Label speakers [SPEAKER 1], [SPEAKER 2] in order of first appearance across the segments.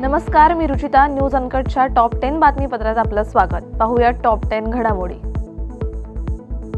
[SPEAKER 1] नमस्कार मी रुचिता. न्यूज अनकटच्या टॉप टेन बातमीपत्रात आपलं स्वागत. पाहूया टॉप टेन घडामोडी.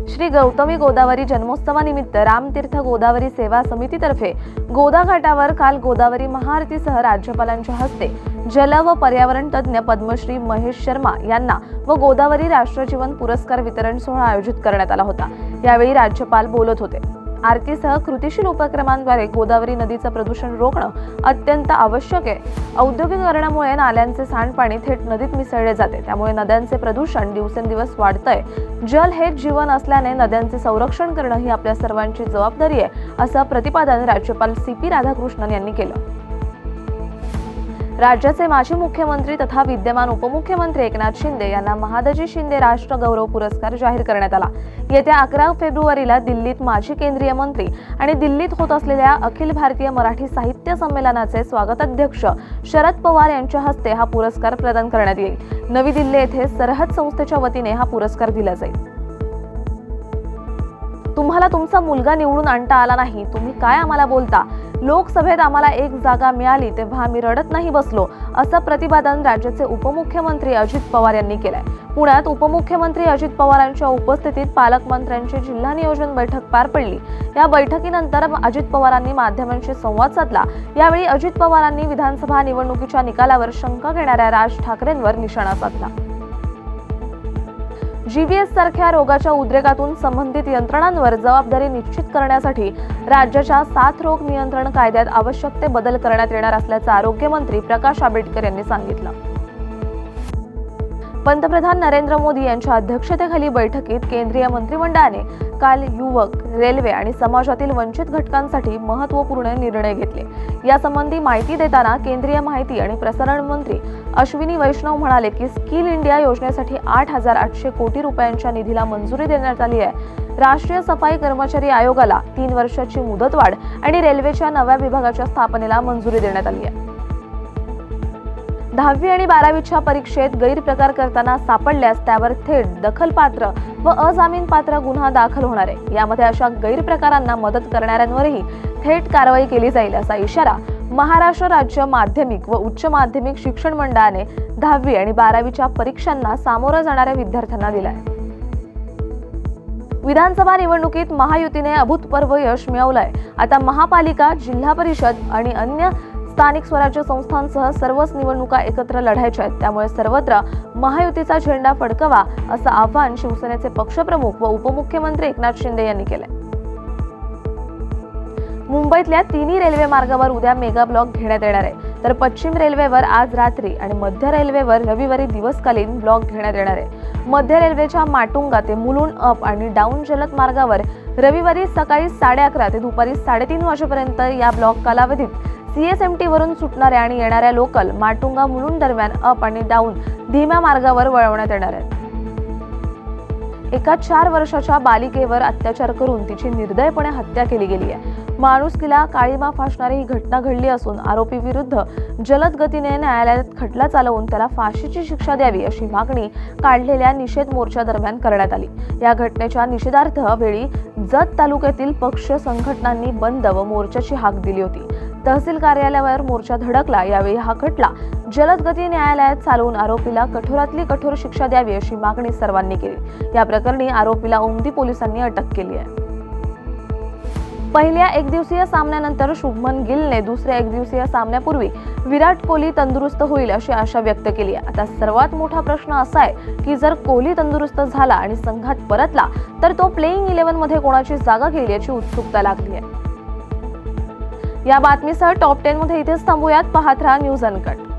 [SPEAKER 1] श्री गौतमी गोदावरी जन्मोत्सवानिमित्त रामतीर्थ गोदावरी सेवा समितीतर्फे गोदा घाटावर काल गोदावरी महाआरतीसह राज्यपालांच्या हस्ते जल व पर्यावरण तज्ज्ञ पद्मश्री महेश शर्मा यांना व गोदावरी राष्ट्रजीवन पुरस्कार वितरण सोहळा आयोजित करण्यात आला होता. यावेळी राज्यपाल बोलत होते. आरतीसह कृतीशील उपक्रमांद्वारे गोदावरी नदीचं प्रदूषण रोखणं अत्यंत आवश्यक आहे. औद्योगिकरणामुळे नाल्यांचे सांडपाणी थेट नदीत मिसळले जाते. त्यामुळे नद्यांचे प्रदूषण दिवसेंदिवस वाढतंय. जल हेच जीवन असल्याने नद्यांचे संरक्षण करणं ही आपल्या सर्वांची जबाबदारी आहे असं प्रतिपादन राज्यपाल सी पी राधाकृष्णन यांनी केलं. राज्याचे माजी मुख्यमंत्री तथा विद्यमान उपमुख्यमंत्री एकनाथ शिंदे यांना महादजी शिंदे राष्ट्र गौरव पुरस्कार जाहीर करण्यात आला. येत्या अकरा फेब्रुवारीला दिल्लीत माजी केंद्रीय मंत्री आणि दिल्लीत होत असलेल्या अखिल भारतीय मराठी साहित्य संमेलनाचे स्वागताध्यक्ष शरद पवार यांच्या हस्ते हा पुरस्कार प्रदान करण्यात येईल. नवी दिल्ली येथे सरहद संस्थेच्या वतीने हा पुरस्कार दिला जाईल. तुम्हाला तुमचा मुलगा निवडून आणता आला नाही. तुम्ही काय आम्हाला बोलता? लोकसभेत आम्हाला एक जागा मिळाली तेव्हा आम्ही रडत नाही बसलो असं प्रतिपादन राज्याचे उपमुख्यमंत्री अजित पवार यांनी केलंय. पुण्यात उपमुख्यमंत्री अजित पवारांच्या उपस्थितीत पालकमंत्र्यांची जिल्हा नियोजन बैठक पार पडली. या बैठकीनंतर अजित पवारांनी माध्यमांशी संवाद साधला. यावेळी अजित पवारांनी विधानसभा निवडणुकीच्या निकालावर शंका घेणाऱ्या राज ठाकरेंवर निशाणा साधला. जीव्हीएस सारख्या रोगाच्या उद्रेकातून संबंधित यंत्रणांवर जबाबदारी निश्चित करण्यासाठी राज्याच्या साथ रोग नियंत्रण कायद्यात आवश्यक ते बदल करण्यात येणार असल्याचं आरोग्यमंत्री प्रकाश आंबेडकर यांनी सांगितलं. पंतप्रधान नरेंद्र मोदी यांच्या अध्यक्षतेखाली बैठकीत केंद्रीय मंत्रिमंडळाने काल युवक रेल्वे आणि समाजातील वंचित घटकांसाठी महत्त्वपूर्ण निर्णय घेतले. यासंबंधी माहिती देताना केंद्रीय माहिती आणि प्रसारण मंत्री अश्विनी वैष्णव म्हणाले की स्किल इंडिया योजनेसाठी आठ हजार आठशे कोटी रुपयांच्या निधीला मंजुरी देण्यात आली आहे. राष्ट्रीय सफाई कर्मचारी आयोगाला तीन वर्षाची मुदतवाढ आणि रेल्वेच्या नव्या विभागाच्या स्थापनेला मंजुरी देण्यात आली आहे. दहावी आणि बारावीच्या परीक्षेत गैरप्रकार करताना सापडल्यास त्यावर थेट दखलपात्र व अजामीनपात्र गुन्हा दाखल होणार आहे. यामध्ये अशा गैरप्रकारांना मदत करणाऱ्यांवरही थेट कारवाई केली जाईल असा इशारा महाराष्ट्र राज्य माध्यमिक व उच्च माध्यमिक शिक्षण मंडळाने दहावी आणि बारावीच्या परीक्षांना सामोरं जाणाऱ्या विद्यार्थ्यांना दिलाय. विधानसभा निवडणुकीत महायुतीने अभूतपूर्व यश मिळवलंय. आता महापालिका जिल्हा परिषद आणि अन्य स्थानिक स्वराज्य संस्थांसह सर्वच निवडणुका एकत्र लढायच्या आहेत. त्यामुळे सर्वत्र महायुतीचा झेंडा फडकवा असं आवाहन शिवसेनेचे पक्षप्रमुख व उपमुख्यमंत्री एकनाथ शिंदे यांनी केलंय. मुंबईतल्या तिन्ही रेल्वे मार्गावर उद्या मेगा ब्लॉक घेण्यात येणार आहे. तर पश्चिम रेल्वेवर आज रात्री आणि मध्य रेल्वेवर रविवारी दिवसकालीन ब्लॉक घेण्यात येणार आहे. मध्य रेल्वेच्या माटुंगा ते मुलुंड अप आणि डाऊन जलद मार्गावर रविवारी सकाळी साडे अकरा ते दुपारी साडेतीन वाजेपर्यंत या ब्लॉक कालावधीत सीएसएमटी वरून सुटणाऱ्या आणि येणाऱ्या लोकल माटुंगा मुलुंड दरम्यान अप आणि डाऊन धीम्या मार्गावर वळवण्यात येणार आहेत. एका चार वर्षाच्या बालिकेवर अत्याचार करून तिची निर्दयपणे हत्या केली गेली आहे. माणुसकीला काळीमा फासणारी ही घटना घडली असून आरोपी विरुद्ध जलद गतीने न्यायालयात खटला चालवून त्याला फाशीची शिक्षा द्यावी अशी मागणी काढलेल्या निषेध मोर्चा दरम्यान करण्यात आली. या घटनेच्या निषेधार्थ वेळी जत तालुक्यातील पक्ष संघटनांनी बंद व मोर्चाची हाक दिली होती. तहसील कार्यालयावर मोर्चा धडकला. यावेळी हा खटला जलद गती न्यायालयात चालवून आरोपीला कठोरातली कठोर शिक्षा द्यावी अशी मागणी सर्वांनी केली. या प्रकरणी आरोपीला उमदी पोलिसांनी अटक केली आहे. पहिल्या एकदिवसीय सामन्यानंतर शुभमन गिलने दुसऱ्या एकदिवसीय सामन्यापूर्वी विराट कोहली तंदुरुस्त होईल अशी आशा व्यक्त केली आहे. आता सर्वात मोठा प्रश्न असा आहे की जर कोहली तंदुरुस्त झाला आणि संघात परतला तर तो प्लेईंग इलेव्हनमध्ये कोणाची जागा घेईल याची उत्सुकता लागली आहे. या बातमीसह टॉप टेनमध्ये इथेच थांबूयात. पाहत राहा न्यूज अनकट.